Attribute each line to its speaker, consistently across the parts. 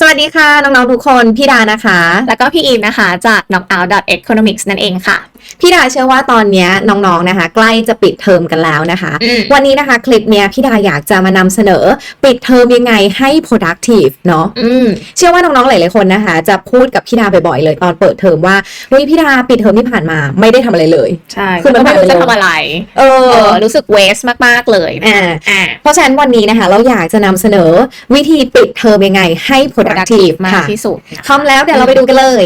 Speaker 1: สวัสดีค่ะ น้อง ๆ ทุกคน พี่ดานะคะ
Speaker 2: แล้วก็พี่อีมนะคะ จาก knockout economics นั่นเองค่ะ
Speaker 1: พี่ดาเชื่อว่าตอนเนี้ยน้องๆนะคะ ใกล้จะปิดเทอมกันแล้วนะคะ
Speaker 2: อืม
Speaker 1: วันนี้นะคะคลิปเนี้ยพี่ดาอยากจะมานำเสนอปิดเทอมยังไงให้ productive เนาะ
Speaker 2: อืม
Speaker 1: เชื่อว่าน้องๆหลายๆคนนะคะ จะพูดกับพี่ดาบ่อยๆเลยตอนเปิดเทอมว่าเฮ้ยพี่ดาปิดเทอมที่ผ่านมาไม่ได้ทำอะไรเลย
Speaker 2: ใช่
Speaker 1: คือมัน
Speaker 2: ก็ไม่รู้
Speaker 1: ผ่านไป
Speaker 2: จะ
Speaker 1: เลย
Speaker 2: ทำอะไร
Speaker 1: เอ
Speaker 2: เอ
Speaker 1: อ
Speaker 2: อรู้สึก waste มากๆเลย
Speaker 1: อ่า
Speaker 2: อ่า
Speaker 1: เพราะฉะนั้นวันนี้นะคะ เราอยากจะนำเสนอวิธีปิดเทอมยังไงให้ productive
Speaker 2: มาก
Speaker 1: ค่ะ
Speaker 2: ที่สุดนะคะ
Speaker 1: พร้อมแล้วเดี๋ยวเราไปดูกันเลย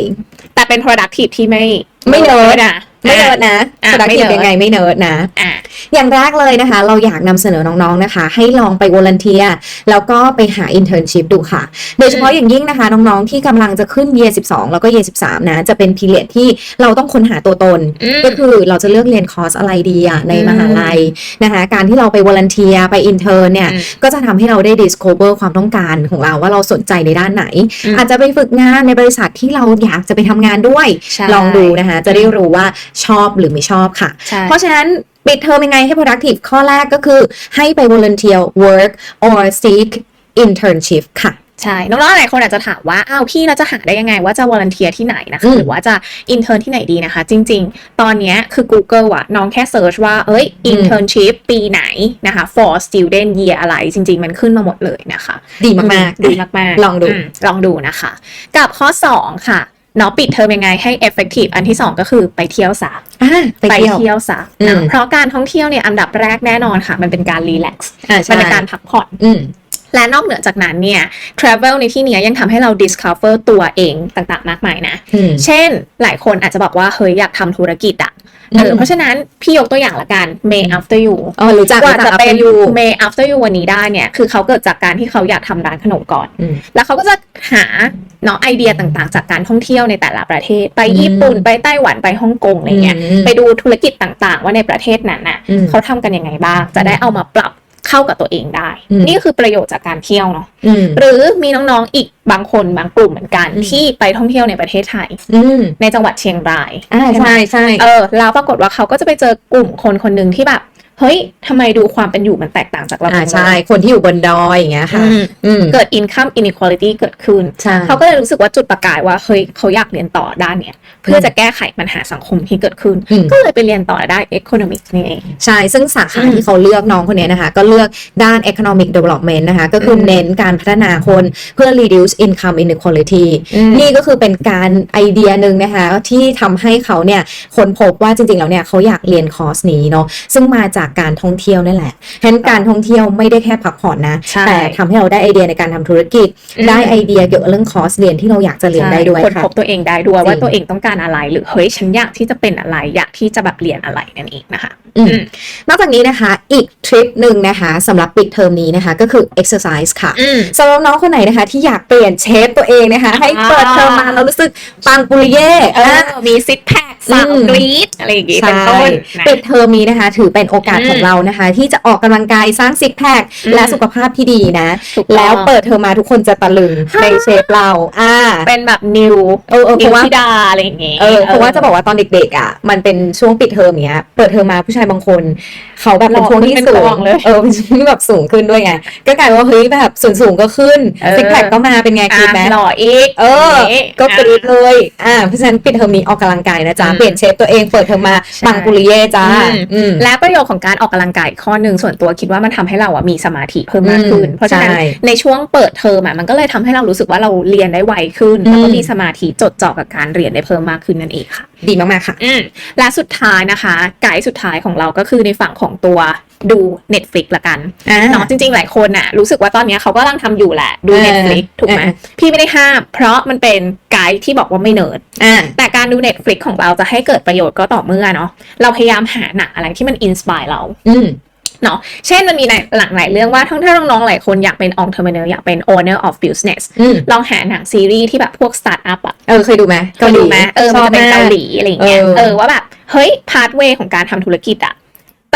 Speaker 2: แต่เป็น productive ที่ไม่
Speaker 1: ไม่เนิร์ด
Speaker 2: นะ
Speaker 1: ไม่เนิร์ดนะ
Speaker 2: อะ
Speaker 1: productive
Speaker 2: ไม่เนิร์ด
Speaker 1: ยังไงไม่เนิร์ดนะ
Speaker 2: อ่า
Speaker 1: อย่างแรกเลยนะคะ เราอยากนำเสนอน้องๆนะคะ ให้ลองไปวอล n เ e ียแล้วก็ไปหา internship ดูค่ะ โดยเฉพาะอย่างยิ่งนะคะ น้องๆที่กำลังจะขึ้น year 12แล้วก็ year 13นะ จะเป็น period ที่เราต้องค้นหาตัวตน
Speaker 2: อืม
Speaker 1: ก็คือเราจะเลือกเรียนคอร์สอะไรดีอะใน
Speaker 2: อืม
Speaker 1: มหาลัยนะคะ การที่เราไปวอล n เ e ียไป intern เนี่ย
Speaker 2: อืม
Speaker 1: ก็จะทำให้เราได้ discover ความต้องการของเราว่าเราสนใจในด้านไหน
Speaker 2: อืม
Speaker 1: อาจจะไปฝึกงานในบริษัทที่เราอยากจะไปทำงานด้วย
Speaker 2: ใช่
Speaker 1: ลองดูนะคะ จะได้รู้ว่าชอบหรือไม่ชอบค่ะ
Speaker 2: ใช่
Speaker 1: เพราะฉะนั้นปิดเทอมยังไงให้ productive ข้อแรกก็คือให้ไป volunteer work or seek internship ค่ะ
Speaker 2: ใช่ น้องๆหลายคนอาจจะถามว่า อ้าวพี่เราจะหาได้ยังไง ว่าจะวอลันเทียที่ไหนนะ
Speaker 1: อื
Speaker 2: คะ
Speaker 1: ม
Speaker 2: หรือว่าจะอินเทอร์ที่ไหนดีนะคะ จริง ๆ ตอนเนี้ยคือ Google อะน้องแค่เซิร์ชว่า เอ้ย internship ปีไหนนะคะ for student year อะไร จริง ๆ มันขึ้นมาหมดเลยนะคะ
Speaker 1: ดีมากๆ
Speaker 2: ดีมากๆ
Speaker 1: ลองดู
Speaker 2: มลองดูนะคะ กับข้อ 2 ค่ะ เนาะปิดเทอมยังไงให้ effective อันที่ 2 ก็คือไปเที่ยวซะ
Speaker 1: อ่าไปเที่ยว
Speaker 2: ซะ
Speaker 1: อืม
Speaker 2: นะเพราะการท่องเที่ยวเนี่ยอันดับแรกแน่นอนค่ะ มันเป็นการรีแลกซ์
Speaker 1: อ่า
Speaker 2: มั
Speaker 1: ใช่
Speaker 2: นเป็นการพักผ่อน
Speaker 1: อืม
Speaker 2: และนอกเหนือจากนั้นเนี่ย travel ในที่เนี้ยยังทำให้เรา discover ตัวเองต่างๆ มากมายนะ
Speaker 1: อืม
Speaker 2: เช่นหลายคนอาจจะบอกว่า เฮ้ย อยากทำธุรกิจอะ เออ
Speaker 1: อืม
Speaker 2: เพราะฉะนั้นพี่ยกตัวอย่างละกัน May after you
Speaker 1: อ๋อรู้จัก
Speaker 2: กว่า
Speaker 1: รู้
Speaker 2: จะ
Speaker 1: จัก
Speaker 2: เป็น
Speaker 1: อยู่
Speaker 2: May after you วันนี้ได้เนี่ย คือเขาเกิดจากการที่เขาอยากทำร้านขนมก่อน
Speaker 1: อืม
Speaker 2: แล้วเขาก็จะหาเนาะไอเดียต่างๆ จากการท่องเที่ยวในแต่ละประเทศ ไป
Speaker 1: อืม
Speaker 2: ญี่ปุ่นไปไต้หวันไปฮ่องกงอะไรเงี้ย
Speaker 1: อืม
Speaker 2: ไปดูธุรกิจต่างๆ ว่าในประเทศนั้นน่ะ
Speaker 1: อืม
Speaker 2: เขาทำกันยังไงบ้าง จะได้เอามาปรับ เข้ากับตัวเองได้
Speaker 1: อืม
Speaker 2: นี่คือประโยชน์จากการเที่ยวเนาะ
Speaker 1: อืม
Speaker 2: หรือมีน้องๆอีกบางคนบางกลุ่มเหมือนกัน
Speaker 1: อืม
Speaker 2: ที่ไปท่องเที่ยวในประเทศไทย
Speaker 1: อืม
Speaker 2: ในจังหวัดเชียงราย
Speaker 1: อ่า
Speaker 2: ใช่ไหม
Speaker 1: ใช่ใช่
Speaker 2: เออแล้วปรากฏว่าเขาก็จะไปเจอกลุ่มคนคนหนึ่งที่แบบ เฮ้ยทำไมดูความเป็นอยู่มันแตกต่างจากเรา
Speaker 1: อ่า
Speaker 2: จังเลย
Speaker 1: ใช่ คนที่อยู่บนดอยอย่างเงี้ยค่ะ
Speaker 2: อืม
Speaker 1: อืม
Speaker 2: เกิด income inequality เกิดขึ้น
Speaker 1: ใช่
Speaker 2: เขาก็เลยรู้สึกว่าจุดประกายว่าเฮ้ยเขาอยากเรียนต่อด้านเนี้ยเพื่อจะแก้ไขปัญหาสังคมที่เกิดขึ้น
Speaker 1: อืม
Speaker 2: ก็เลยไปเรียนต่อด้าน economics นี่เอง
Speaker 1: ใช่ ซึ่งสาขา
Speaker 2: อืม
Speaker 1: ที่เขาเลือกน้องคนเนี้ยนะคะ ก็เลือกด้าน economic development นะคะ ก็คืออ
Speaker 2: ม
Speaker 1: เน้นการพัฒนาคนเพื่อ reduce income inequality
Speaker 2: อืม
Speaker 1: นี่ก็คือเป็นการไอเดียหนึ่งนะคะที่ทำให้เขาเนี่ยค้นพบว่าจริงๆแล้วเนี่ยเขาอยากเรียนคอร์สนี้เนาะซึ่งมาจากการท่องเที่ยวนั่นแหละฉะนั้นการท่องเที่ยวไม่ได้แค่พักผ่อนนะ
Speaker 2: ใช่
Speaker 1: แต่ทำให้เราได้ไอเดียในการทำธุรกิจ
Speaker 2: อืม
Speaker 1: ได้ไอเดียเกี่ยวกับเรื่องคอร์สเรียนที่เราอยากจะเรียนได้ด้วย
Speaker 2: คน
Speaker 1: ค่ะ
Speaker 2: พบตัวเองได้ด้วยว่า
Speaker 1: จริง
Speaker 2: ตัวเองต้องการอะไร หรือเฮ้ยฉันอยากที่จะเป็นอะไรอยากที่จะแบบเรียนอะไรนั่นเองนะคะ
Speaker 1: อืม
Speaker 2: อืม
Speaker 1: นอกจากนี้นะคะ อีกทริปหนึ่งนะคะสำหรับปิดเทอมนี้นะคะ ก็คือ exercise ค่ะ
Speaker 2: อืม
Speaker 1: สำหรับน้องคนไหนนะคะ ที่อยากเปลี่ยนเชฟตัวเองนะคะ ให้เปิดเทอมมาแล้วรู้สึกปังปุริเย่
Speaker 2: เออมีซิทแพคสาว
Speaker 1: อืม
Speaker 2: กรีดอะไรอย่างงี้
Speaker 1: ใช่
Speaker 2: เป็นต้นนะ
Speaker 1: ปิดเทอมนี้นะคะ ถือเป็นโอกาส
Speaker 2: อืม
Speaker 1: ของเรานะคะ ที่จะออกกำลังกายสร้างซิกแพค
Speaker 2: อืม
Speaker 1: และสุขภาพที่ดีนะ
Speaker 2: ถูกต้อง
Speaker 1: แล้วเปิดเทอมมาทุกคนจะตะลึงในเชฟเราอ่า
Speaker 2: เป็นแบบนิว
Speaker 1: เออเออเพ
Speaker 2: นิว
Speaker 1: ราะว่า
Speaker 2: ธิดาอะไรอย่างงี้
Speaker 1: เออเพราะว่าจะบอกว่าตอนเด็กๆอะมันเป็นช่วงปิดเทอมเนี้ย เปิดเทอมมาผู้ชายบางคน เขาแบบเป็นช่วงที่
Speaker 2: เป็น
Speaker 1: สู
Speaker 2: ก
Speaker 1: ง
Speaker 2: องเลย
Speaker 1: เออเป็นช่วงที่แบบสูงขึ้นด้วยไงก็กลายเป็นว่าเฮ้ยแบบส่วนสูงก็ขึ้น
Speaker 2: เออ
Speaker 1: ซิกแพคก็มาเป็นไงคิดไหม
Speaker 2: อะหล่ออีก
Speaker 1: เออ
Speaker 2: ย่างงี้
Speaker 1: ก็กรี๊ด
Speaker 2: อะ
Speaker 1: เลยอ่าเพราะฉะนั้นปิดเทอมนี้ออกกำลังกายนะจ๊ะ
Speaker 2: อืม
Speaker 1: เปลี่ยนเชฟตัวเองเปิดเทอมมา
Speaker 2: ใช่
Speaker 1: ปังปุริเย่จ้า
Speaker 2: อืม
Speaker 1: อืม
Speaker 2: และประโยชน์ของการออกกำลังกายอีกข้อหนึ่งส่วนตัวคิดว่ามันทำให้เราอะมีสมาธิเพิ่มมากขึ้น
Speaker 1: อืม
Speaker 2: เพราะฉะนั้น
Speaker 1: ใช่
Speaker 2: ในช่วงเปิดเทอมอะมันก็เลยทำให้เรารู้สึกว่าเราเรียนได้ไวขึ้น
Speaker 1: อืม
Speaker 2: แล้วก็มีสมาธิจดจ่อกับการเรียนได้เพิ่มมากขึ้นนั่นเองค่ะ
Speaker 1: ดีมากๆค่ะ
Speaker 2: อืมและสุดท้ายนะคะไกด์สุดท้ายของเราก็คือในฝั่งของตัว ดู Netflix ละกัน
Speaker 1: อ่า
Speaker 2: เนาะจริง ๆ หลายคนน่ะรู้สึกว่าตอนเนี้ยเขาก็กำลังทำอยู่แหละ ดู
Speaker 1: เออ
Speaker 2: Netflix ถูกไหม
Speaker 1: เออ
Speaker 2: พี่ไม่ได้ห้าม เพราะมันเป็นไกด์ที่บอกว่าไม่เนิร์ด
Speaker 1: อ่า
Speaker 2: แต่การดู Netflix ของเราจะให้เกิดประโยชน์ก็ต่อเมื่อเนาะเราพยายามหาหนังอะไรที่มันอินสปายเรา
Speaker 1: อืม
Speaker 2: เนาะเช่นมันมีหลากหลายเรื่องว่าทั้งถ้าน้องๆหลายคนอยากเป็น entrepreneur อยากเป็น owner of business
Speaker 1: อืม
Speaker 2: ลองหาหนังซีรีส์ที่แบบพวก start up อะ
Speaker 1: เออเคยดูไหม
Speaker 2: เคยดูไหมเออ
Speaker 1: ช
Speaker 2: มัน
Speaker 1: อบ
Speaker 2: จะเป็น
Speaker 1: ม
Speaker 2: เกาหลีอะไรอย่างเงี้ย
Speaker 1: เออ
Speaker 2: เออว่าแบบเฮ้ยพา t เวย์ของการทำธุรกิจอะ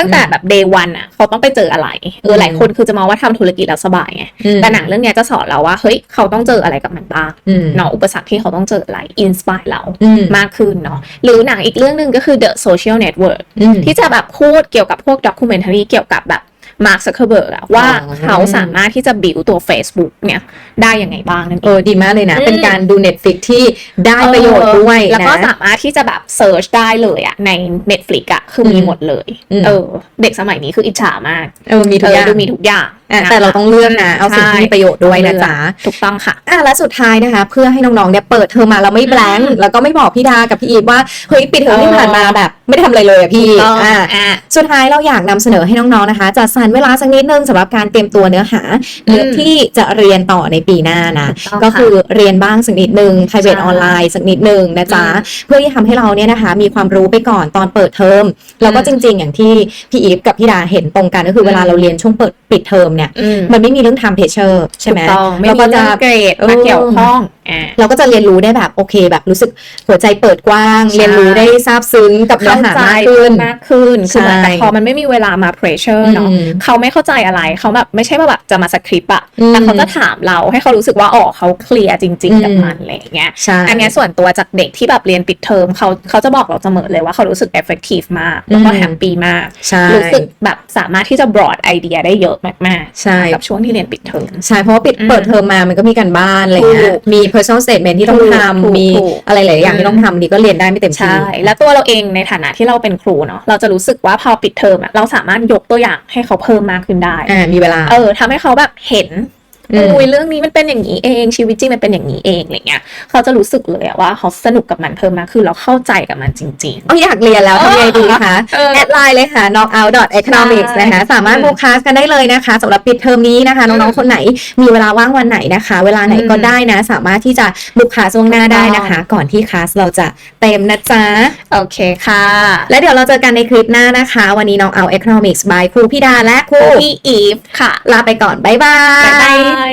Speaker 2: ตั้งแต่แบบ day one อะเขาต้องไปเจออะไรเออหลายคนคือจะมองว่าทำธุรกิจแล้วสบายไง
Speaker 1: อืม
Speaker 2: แต่หนังเรื่องเนี้ยจะสอนเราว่าเฮ้ยเขาต้องเจออะไรกับมันบ้าง
Speaker 1: อืม
Speaker 2: เนาะอุปสรรคที่เขาต้องเจออะไรอินสปายเรา
Speaker 1: อืม
Speaker 2: มากขึ้นเนาะหรือหนังอีกเรื่องหนึ่งก็คือ The Social Network
Speaker 1: อืม
Speaker 2: ที่จะแบบพูดเกี่ยวกับพวกด็อกิเมนทารีเกี่ยวกับแบบ มาร์คซักเคอร์เบิร์กอะว่า
Speaker 1: อ๋อ
Speaker 2: เขาสามารถที่จะบิวตัว Facebook เนี่ยได้ยังไงบ้างนั่นเอ
Speaker 1: เองอดีมากเลยนะ
Speaker 2: อืม
Speaker 1: เป็นการดู Netflix ที่ได้ประโยชน์ด้วย
Speaker 2: แล้วก็
Speaker 1: นะ
Speaker 2: สามารถที่จะแบบเซิร์ชได้เลยอะใน Netflix อะคือมี
Speaker 1: อืม
Speaker 2: หมดเลย
Speaker 1: อืม
Speaker 2: เออ เด็กสมัยนี้คืออิจฉามาก
Speaker 1: เออมีทุกอย่าง
Speaker 2: เดูมีทุกอย่าง
Speaker 1: อะ
Speaker 2: นะคะ
Speaker 1: แต่เราต้องเลือกนะ เอาสิ่งที่มีประโยชน์ด้วยนะจ๊ะ
Speaker 2: ถูกต้องค่ะ
Speaker 1: อะและสุดท้ายนะคะ เพื่อให้น้องๆเนี่ยเปิดเทอมมาแล้วไม่แบงค์แล้วก็ไม่บอกพี่ดากับพี่อีฟว่าเฮ้ยปิดเทอมที่ผ่านมาแบบ ไม่ได้ทำอะไรเลยอะพี่
Speaker 2: ถูกต้อง
Speaker 1: อะ
Speaker 2: อะ
Speaker 1: สุดท้ายเราอยากนำเสนอให้น้องๆนะคะจัดสรรเวลาสักนิดนึงสำหรับการเตรียมตัวเนื้อหาเนื้อที่จะเรียนต่อในปีหน้านะ
Speaker 2: ถูกต้อง
Speaker 1: ก็คือเรียนบ้างสักนิดนึง private
Speaker 2: ใช่
Speaker 1: ออนไลน์สักนิดนึงนะจ๊ะ
Speaker 2: อืม
Speaker 1: เพื่อที่ทำให้เราเนี่ยนะคะ มีความรู้ไปก่อนตอนเปิดเทอมแล้วก็
Speaker 2: อืม
Speaker 1: จริง ๆ อย่างที่พี่อีฟกับพี่ดาเห็นตรงกันก็คือเวลา
Speaker 2: อืม
Speaker 1: เราเรียนช่วงเปิดปิดเทอมเนี่ย
Speaker 2: อืม
Speaker 1: มันไม่มีเรื่อง time pressure ใช่ไหม
Speaker 2: ถูกต้องไม่
Speaker 1: เรา
Speaker 2: มี
Speaker 1: ก็จะ
Speaker 2: เรื่องเกรด
Speaker 1: เออ
Speaker 2: มาเกี่ยวข้องอะ
Speaker 1: เราก็จะเรียนรู้ได้แบบโอเคแบบรู้สึกหัวใจเปิดกว้าง
Speaker 2: ใช่
Speaker 1: เรียนรู้ได้ซาบซึ้งกับเนื้อหามากขึ้น
Speaker 2: มากขึ้นคือเหมือน
Speaker 1: ใช่
Speaker 2: แต่พอมันไม่มีเวลามา pressure เนาะ
Speaker 1: อืม
Speaker 2: เขาไม่เข้าใจอะไรเขาแบบไม่ใช่ว่าแบบจะมาสคริปต์อะ
Speaker 1: อืม
Speaker 2: แต่เขาจะถามเราให้เขารู้สึกว่าอ๋อเขาเคลียร์จริง ๆ กับมันอะไรอย่างเงี้ย
Speaker 1: ใช่
Speaker 2: อันเนี้ยส่วนตัวจากเด็กที่แบบเรียนปิดเทอมเขาเขาจะบอกเราเสมอเลยว่าเขารู้สึก effective มากแล้วก็
Speaker 1: อืม
Speaker 2: แฮปปี้มาก
Speaker 1: ใช่
Speaker 2: รู้สึกแบบสามารถที่จะ broad ไอเดียได้เยอะมาก
Speaker 1: ใช่
Speaker 2: ๆกับช่วงที่เรียนปิดเทอม
Speaker 1: ใช่เพราะว่าปิด
Speaker 2: อืม
Speaker 1: เปิดเทอมมามันก็มีการบ้านอะไรเงี้
Speaker 2: ถู
Speaker 1: ย
Speaker 2: ก
Speaker 1: มี personal statement ที่ต้อง
Speaker 2: ถูกถู
Speaker 1: ทำ
Speaker 2: ก
Speaker 1: มี
Speaker 2: ถูก
Speaker 1: อะไรหลายอย่าง
Speaker 2: อืม
Speaker 1: ที่ต้องทำดีก็เรียนได้ไม่เต็มที่
Speaker 2: ใช่แล้วตัวเราเองในฐานะที่เราเป็นครูเนาะเราจะรู้สึกว่าพอปิดเทอมอะเราสามารถยกตัวอย่างให้เขาเพิ่มมากขึ้นได้
Speaker 1: อ่ามีเวลา
Speaker 2: เออทำให้เขาแบบเห็น
Speaker 1: อืม
Speaker 2: อุ้ยเรื่องนี้มันเป็นอย่างนี้เองชีวิตจริงมันเป็นอย่างนี้เองอะไรเงี้ยเขาจะรู้สึกเลยอะว่าเขาสนุกกับมันเพิ่มมากขึ้นแล้วเข้าใจกับมันจริง
Speaker 1: เอาอยากเรียนแล้วทำไงดีคะ
Speaker 2: เออ
Speaker 1: แอดไลน์เลยค่ะ knockout economics
Speaker 2: ใช่
Speaker 1: นะคะสามารถ
Speaker 2: อืม
Speaker 1: บูคลาสกันได้เลยนะคะสำหรับปิดเทอมนี้นะคะน้องๆคนไหนมีเวลาว่างวันไหนนะคะ เวลาไหนก็
Speaker 2: อืม
Speaker 1: ได้นะ สามารถที่จะบุกคลาสล่วงหน้าได้นะคะ
Speaker 2: ถูกต้อง
Speaker 1: ก่อนที่คลาสเราจะเต็มนะจ๊ะ
Speaker 2: ๆโอเคค่ะ
Speaker 1: และเดี๋ยวเราเจอกันในคลิปหน้านะคะ วันนี้น้องเอา economics by ครูพี่ดาและครู
Speaker 2: พี่อีฟค่ะ
Speaker 1: ลาไปก่อนบ๊ายบา
Speaker 2: บ๊ายบายย